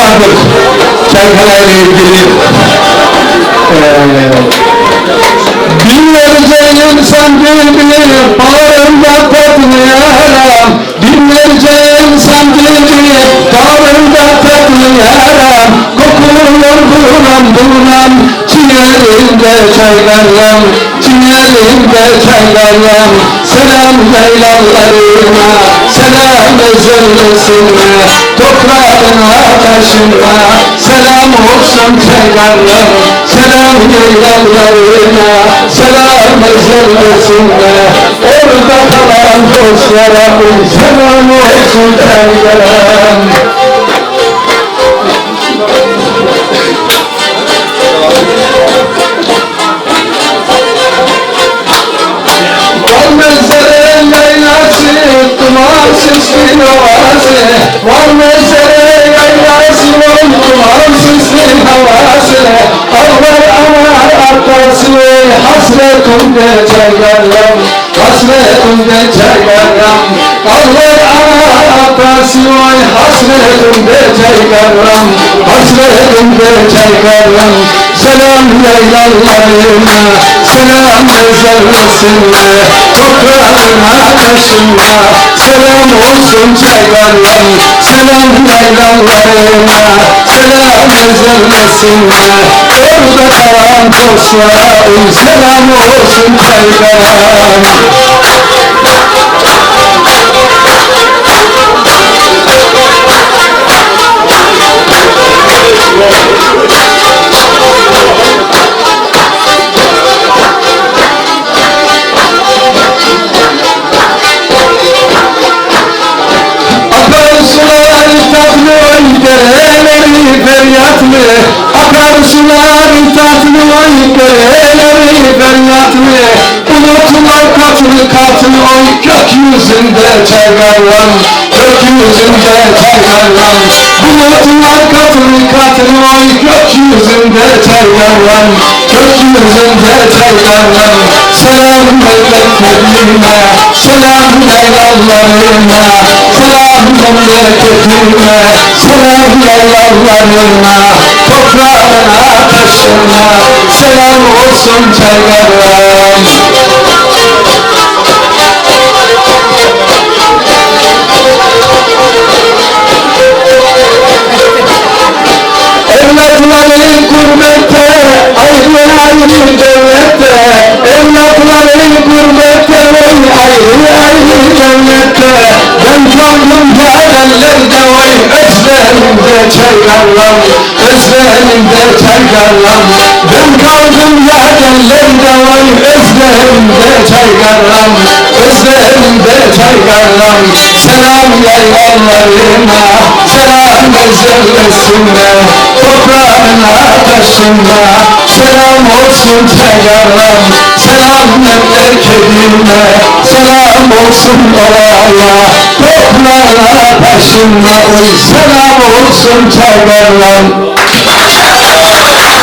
vardır. Çaykala ile ilgili. Ee, Binlerce insan gibi bağrımda toplayarım Binlerce insan gibi bağrımda toplayarım Kokuyor buram buram Ciğerimde çaylarım Ciğerimde çaylarım Selam yaylalarıma Selam ezellisine Toprağına taşına Selam olsun çaylarım Selam yaylalarına Selam ezellisine Orada kalan dostlara Selam olsun çaylarım dumansız bir havası Varmezlere yaylası, dumansız bir havası Ağlar ağlar arkası, hasretimde çaylarım Hasretimde çaylarım Ağlar ağlar arkası, hasretimde çaylarım Hasretimde çaylarım Selam yaylalarıma, selam özellisine Toprağına taşına, selam çaylarım Selam yaylalarıma, selam özellisine Orada kalan dostlara, selam olsun çaylarım Katlı katlı oy gökyüzünde çaylarlan Gökyüzünde çaylarlan Bulutlar katlı katlı oy gökyüzünde çaylarlan Gökyüzünde çaylarlan Selam memleketime Selam yaylalarıma Selam memleketime Selam yaylalarıma Toprağına taşına Selam olsun çaylarım Evlatların gurbette, ayrı ayrı devlette Evlatların gurbette, ayrı ayrı devlette Ben kaldım yarenlerde, oy özlerimde çaylarlam Özlerimde çaylarlam Ben kaldım yarenlerde, oy özlerimde çaylarlam Özlerimde çaylarlam Selam yaylalarıma, selam özellisine Taşına Selam olsun çaylarım Selam memleketime Selam olsun oraya Toprağına taşına Selam olsun çaylarım